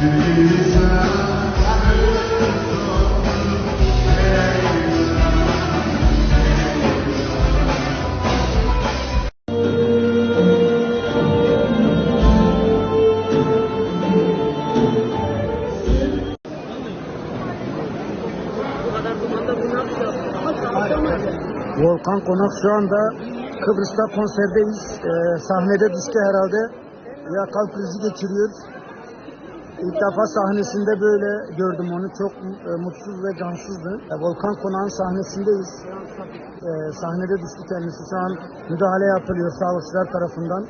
Volkan Konak şu anda Kıbrıs'ta konserdeyiz. Ee, sahnede düştü herhalde. Ya kalp krizi geçiriyor. İlk defa sahnesinde böyle gördüm onu. Çok e, mutsuz ve cansızdı. E, Volkan Konak'ın sahnesindeyiz. E, sahnede düştü kendisi. Şu an müdahale yapılıyor sağlıkçılar tarafından.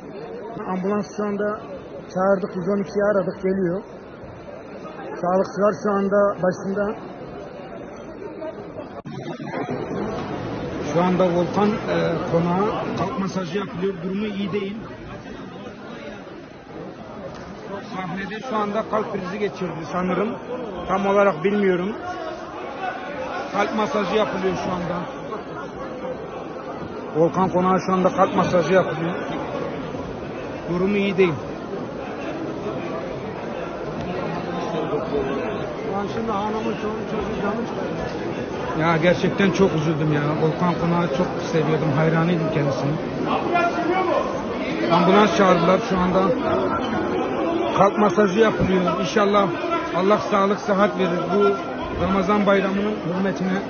Ambulans şu anda çağırdık. 112'yi aradık. Geliyor. Sağlıkçılar şu anda başında. Şu anda Volkan e, konağı kalp masajı yapılıyor. Durumu iyi değil. Sahnede şu anda kalp krizi geçirdi sanırım. Tam olarak bilmiyorum. Kalp masajı yapılıyor şu anda. Volkan konağı şu anda kalp masajı yapılıyor. Durumu iyi değil. Şimdi hanımın çocuğu. Ya gerçekten çok üzüldüm ya. Volkan konağı çok seviyordum. Hayranıydım kendisine. Ambulans çağırdılar şu anda. Kalp masajı yapılıyor. İnşallah Allah sağlık sıhhat verir bu Ramazan bayramının hürmetine.